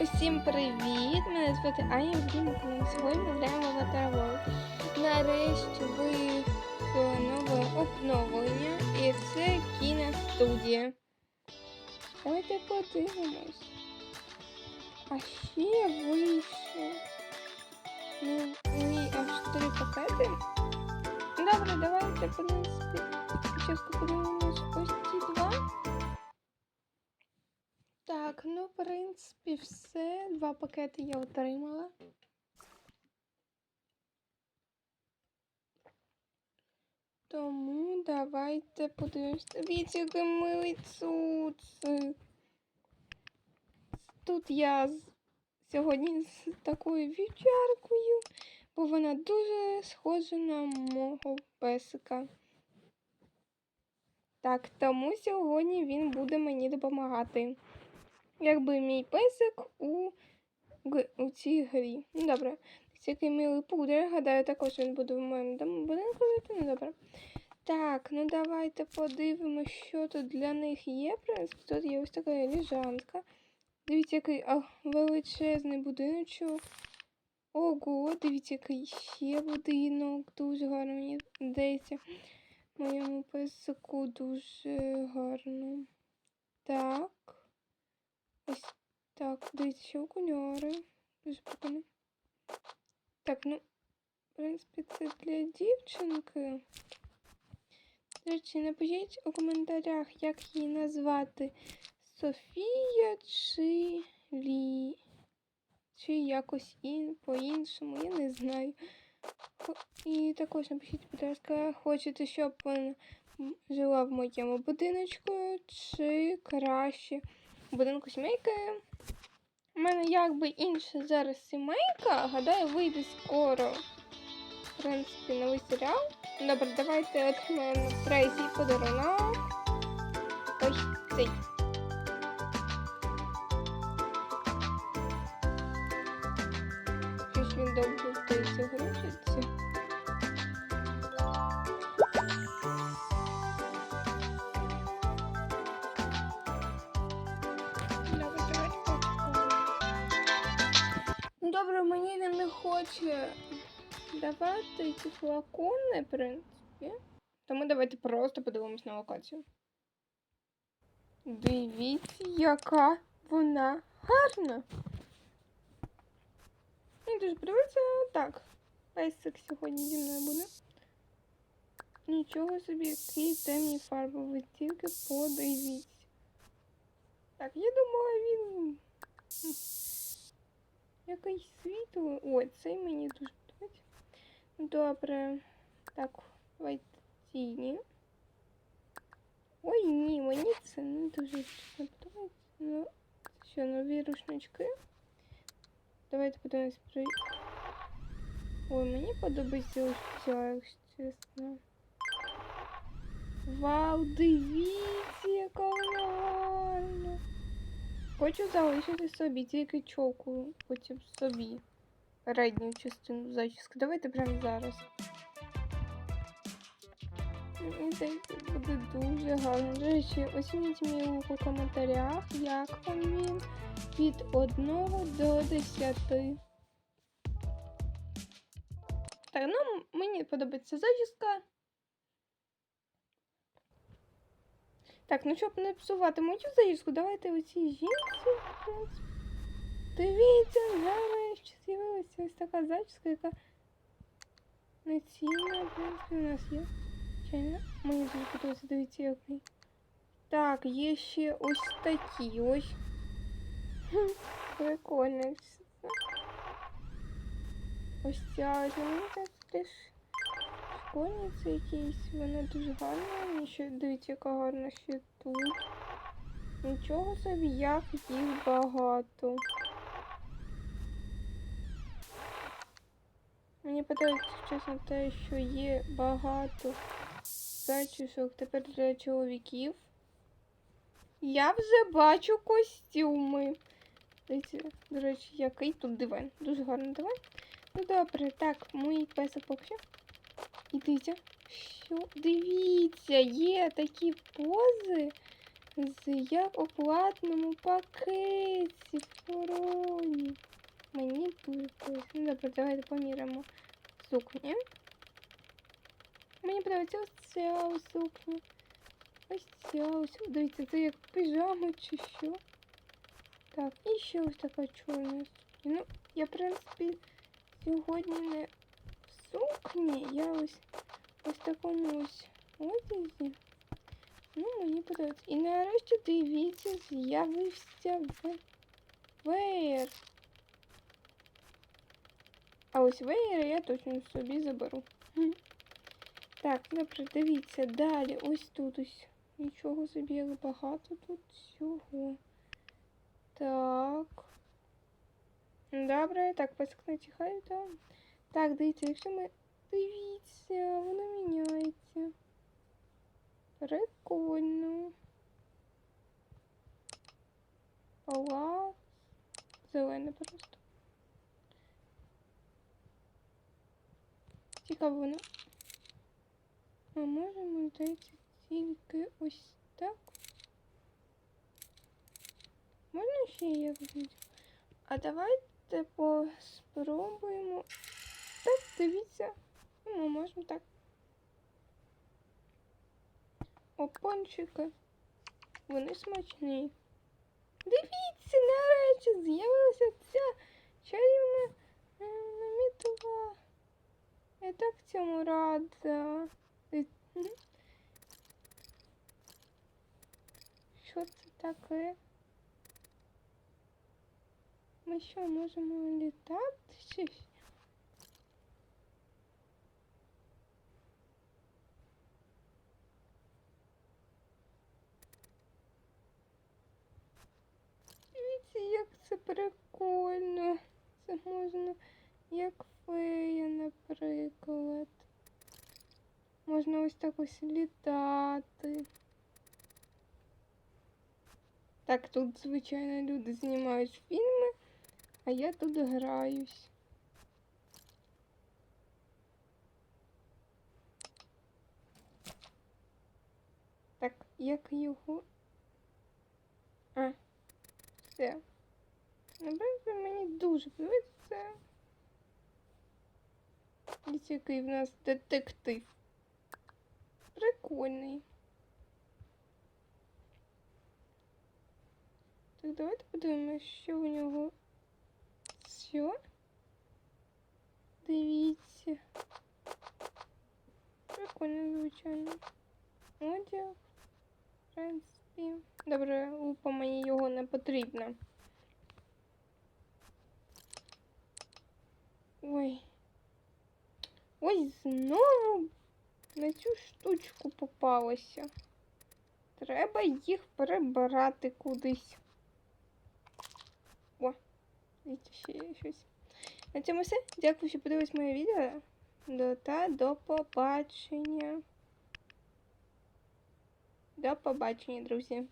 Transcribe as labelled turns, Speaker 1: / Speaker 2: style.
Speaker 1: Усім привіт! Мене звати Аня Блінкін. Сьогодні ми граємо в Avatar Нарешті вийшло нове обновлення і це кіностудія. Давайте подивимось. А ще вийшло. Мій аж три пакети. Добре, давайте, в принципі, спочатку подивимось ось ці два. Так, ну, в принципі, все. Два пакети я отримала. Тому давайте подивимось. Який милий цуцик. Тут я сьогодні з такою вівчаркою, бо вона дуже схожа на мого песика. Так, тому сьогодні він буде мені допомагати. Якби мій песик у, у цій грі. Ну, добре. Це який милий пудер. Гадаю, також він буде в моєму дому будинку жити. Ну, добре. Так, ну давайте подивимося, що тут для них є. В принципі, тут є ось така ліжанка. Дивіться, який а, величезний будиночок. Ого, дивіться, який ще будинок. Дуже гарно мені здається. Моєму песику дуже гарно. Так. Ось так, дивіться, ще окуляри. Дуже прикольно. Так, ну, в принципі, це для дівчинки. До речі, напишіть у коментарях, як її назвати. Софія чи Лі. Чи якось ін, по-іншому, я не знаю. І також напишіть, будь ласка, хочете, щоб вона жила в моєму будиночку, чи краще будинку сімейки. У мене якби інша зараз сімейка, гадаю, вийде скоро. В принципі, новий серіал. Добре, давайте отримаємо третій подарунок. Ось цей. Не давати ці флакони, в принципі. Тому давайте просто подивимось на локацію. Дивіться, яка вона гарна. Мені дуже подобається так. Песик сьогодні зі мною буде. Нічого собі, які темні фарби, ви тільки подивіться. Так, я думала, він. м, Якийсь світло. Ой, цей мені дуже подобається. Добре. Так, давайте тіні. Ой, ні, мені це не дуже чесно подобається. Ну, це що, нові рушнички? Давайте подивимось при. Ой, мені подобається ось ця, якщо чесно. Вау, дивіться, Хочу залишити собі тільки чоку, б собі. Передню частину зачіски. Давайте прямо зараз. Мені здається, буде дуже гарно. До речі, оцініть мій лук у коментарях, як вам він від 1 до 10. Так, ну мені подобається зачіска. Так, ну щоб не псувати мою зачіску, давайте оцій жінці. в принципі. Дивіться, нарешті з'явилася ось така зачіска, яка не цінна, в принципі, у нас є. Чайно. Мені дуже подобається, дивіться, який. Так, є ще ось такі ось. Хм, Прикольно. все. Ось ця ось мені так теж Школьниця якийсь. Вона дуже гарна. І ще дивіться, яка гарна ще тут. Нічого собі, як їх багато. Мені подобається, чесно, те, що є багато зачісок тепер для чоловіків. Я вже бачу костюми. Дивіться, до речі, який тут диван. Дуже гарний диван. Ну добре, так, мій песик поки. І дивіться, що? Дивіться, є такі пози, з як у платному пакеті Фороні. Мені дуже подобається. Ну, добре, давайте поміряємо сукні. Мені подобається ось ця сукня. Ось ця ось. Дивіться, це як пижама чи що. Так, і ще ось така чорна сукня. Ну, я, в принципі, сьогодні не сукні. Я ось ось такому ось одязі. Ну, мені подобається. І нарешті дивіться, з'явився веєр. А ось веєр я точно собі заберу. Так, добре, дивіться, далі. Ось тут ось. Нічого собі, як багато тут всього. Так. Добре, так, паскнуть хай там. Так, дивіться, якщо ми. Дивіться, воно міняється. Прикольно. Палац. Зелене просто. Цікаво воно. А можемо здається тільки ось так. Можна ще як зробити? А давайте поспробуємо. Так, дивіться. Ну, ми можемо так. Опончики. Вони смачні. Дивіться, нарешті з'явилася ця чарівна е, мітла. Я так цьому рада. Е. Що це таке? Ми що, можемо літати чи що? Дивіться, як це прикольно. Це можна як фея, наприклад. Можна ось так ось літати. Так, тут, звичайно, люди знімають фільми, а я тут граюсь. Так, як його. А, все. Ну, мені дуже подобається. Дивіться, який в нас детектив. Прикольний. Так, давайте подивимося, що у нього. Все. Дивіться. Прикольно, звичайно. Одяг. В принципі. Добре, лупа мені його не потрібно. Ой. Ой, знову на цю штучку попалося. Треба їх перебирати кудись. О, дивіться, ще є щось. На цьому все. Дякую, що подивились моє відео. До та до побачення. До побачення, друзі.